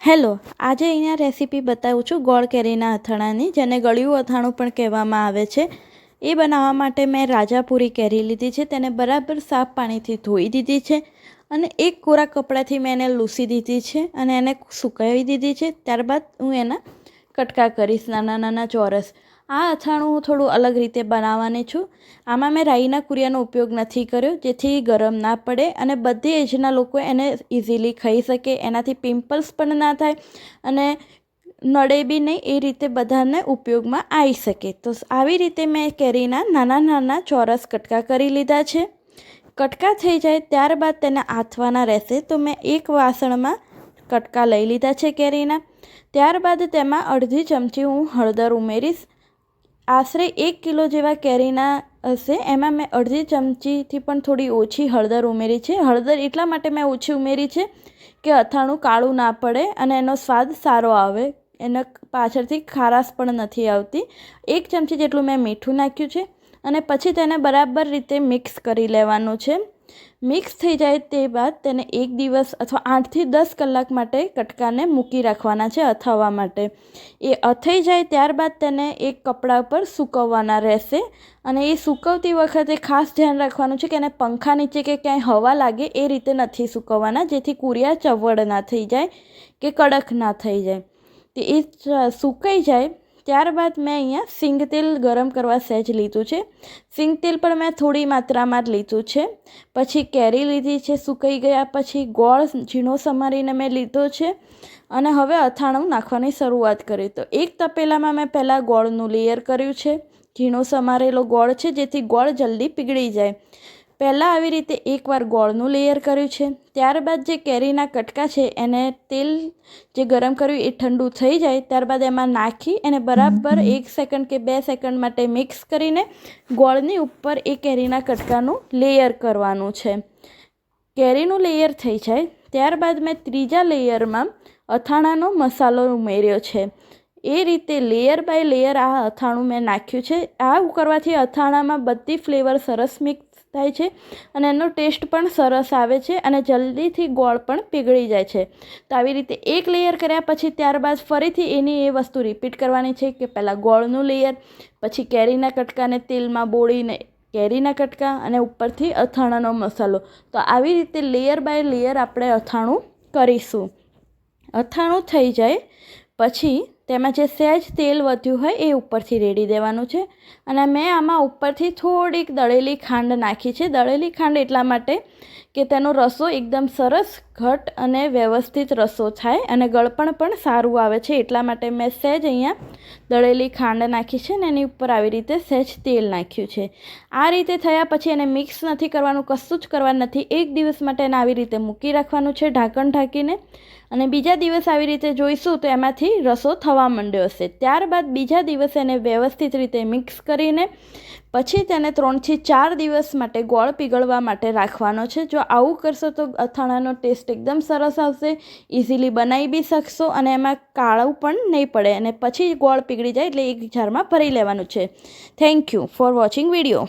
Hello, આજે અહીંયા recipe બતાવું છું ગોળ કેરીના અથાણાની, જેને ગળ્યું અથાણું પણ કહેવામાં આવે છે. એ બનાવવા માટે મેં રાજાપુરી કેરી લીધી છે, તેને બરાબર સાફ પાણીથી ધોઈ દીધી છે અને એક કોરા કપડાથી મેં એને લૂસી દીધી છે અને એને સુકાવી દીધી છે. ત્યારબાદ હું એના કટકા કરીશ નાના નાના ચોરસ. આ અથાણું હું થોડું અલગ રીતે બનાવવાની છું. આમાં મેં રાઈના કુરિયાનો ઉપયોગ નથી કર્યો, જેથી ગરમ ના પડે અને બધી એજના લોકો એને ઇઝીલી ખાઈ શકે. એનાથી પિમ્પલ્સ પણ ના થાય અને નડે બી નહીં, એ રીતે બધાને ઉપયોગમાં આવી શકે. તો આવી રીતે મેં કેરીના નાના નાના ચોરસ કટકા કરી લીધા છે. કટકા થઈ જાય ત્યારબાદ તેને આથવાના રહેશે. તો મેં એક વાસણમાં કટકા લઈ લીધા છે કેરીના. ત્યારબાદ તેમાં અડધી ચમચી હું હળદર ઉમેરીશ. આશરે એક કિલો જેવા કેરીના હશે. એમાં મેં અડધી ચમચીથી પણ થોડી ઓછી હળદર ઉમેરી છે. હળદર એટલા માટે મેં ઓછી ઉમેરી છે કે અથાણું કાળું ના પડે અને એનો સ્વાદ સારો આવે. એના પાછળથી ખારાશ પણ નથી આવતી. એક ચમચી જેટલું મેં મીઠું નાખ્યું છે અને પછી તેને બરાબર રીતે મિક્સ કરી લેવાનું છે. મિક્સ થઈ જાય તે બાદ તેને એક દિવસ અથવા આઠથી દસ કલાક માટે કટકાને મૂકી રાખવાના છે અથાવવા માટે. એ અથાઈ જાય ત્યારબાદ તેને એક કપડા ઉપર સૂકવવાના રહેશે અને એ સૂકવતી વખતે ખાસ ધ્યાન રાખવાનું છે કે એને પંખા નીચે કે ક્યાંય હવા લાગે એ રીતે નથી સૂકવવાના, જેથી કુરિયા ચવડ ના થઈ જાય કે કડક ના થઈ જાય. તે એ સુકાઈ જાય ત્યારબાદ મેં અહીંયા સિંગ તેલ ગરમ કરવા સહેજ લીધું છે. સિંગ તેલ પણ મેં થોડી માત્રામાં જ લીધું છે. પછી કેરી લીધી છે, સુકાઈ ગયા પછી ગોળ ઝીણો સમારીને મેં લીધો છે અને હવે અથાણું નાખવાની શરૂઆત કરી. તો એક તપેલામાં મેં પહેલાં ગોળનું લેયર કર્યું છે. ઝીણો સમારેલો ગોળ છે જેથી ગોળ જલ્દી પીગળી જાય. પહેલાં આવી રીતે એકવાર ગોળનું લેયર કર્યું છે. ત્યારબાદ જે કેરીના કટકા છે એને તેલ જે ગરમ કર્યું એ ઠંડુ થઈ જાય. ત્યારબાદ એમાં નાખી એને બરાબર એક સેકન્ડ કે બે સેકન્ડ માટે મિક્સ કરીને ગોળની ઉપર એ કેરીના કટકાનું લેયર કરવાનું છે. કેરીનું લેયર થઈ જાય. ત્યારબાદ મેં ત્રીજા લેયરમાં અથાણાનો મસાલો ઉમેર્યો છે. એ રીતે લેયર બાય લેયર આ અથાણું મેં નાખ્યું છે. આ કરવાથી અથાણામાં બધી ફ્લેવર સરસ મિક્સ થાય છે અને એનો ટેસ્ટ પણ સરસ આવે છે અને જલ્દીથી ગોળ પણ પીગળી જાય છે. તો આવી રીતે એક લેયર કર્યા પછી ત્યારબાદ ફરીથી એની એ વસ્તુ રિપીટ કરવાની છે કે પહેલાં ગોળનું લેયર પછી કેરીના કટકાને તેલમાં બોળીને કેરીના કટકા અને ઉપરથી અથાણાનો મસાલો. તો આવી રીતે લેયર બાય લેયર આપણે અથાણું કરીશું. અથાણું થઈ જાય પછી તેમાં જે સહેજ તેલ વધ્યું હોય એ ઉપરથી રેડી દેવાનું છે. અને મેં આમાં ઉપરથી થોડીક દળેલી ખાંડ નાખી છે. દળેલી ખાંડ એટલા માટે કે તેનો રસો એકદમ સરસ, ઘટ અને વ્યવસ્થિત રસો થાય અને ગળપણ પણ સારું આવે છે. એટલા માટે મેં સહેજ અહીંયા દળેલી ખાંડ નાખી છે ને એની ઉપર આવી રીતે સહેજ તેલ નાખ્યું છે. આ રીતે થયા પછી એને મિક્સ નથી કરવાનું, કશું જ કરવાનું નથી. એક દિવસ માટે એને આવી રીતે મૂકી રાખવાનું છે, ઢાંકણ ઢાંકીને. અને બીજા દિવસ આવી રીતે જોઈશું તો એમાંથી રસો થવા માંડ્યો હશે. ત્યારબાદ બીજા દિવસે એને વ્યવસ્થિત રીતે મિક્સ કરીને પછી તેને ત્રણથી ચાર દિવસ માટે ગોળ પીગળવા માટે રાખવાનો છે. જો આવું કરશો તો અથાણાનો ટેસ્ટ એકદમ સરસ આવશે ઇઝીલી બનાવી બી શકશો અને એમાં કાળું પણ નહીં પડે અને પછી ગોળ પીગળી જાય એટલે એક જારમાં ભરી લેવાનું છે. Thank you for watching video.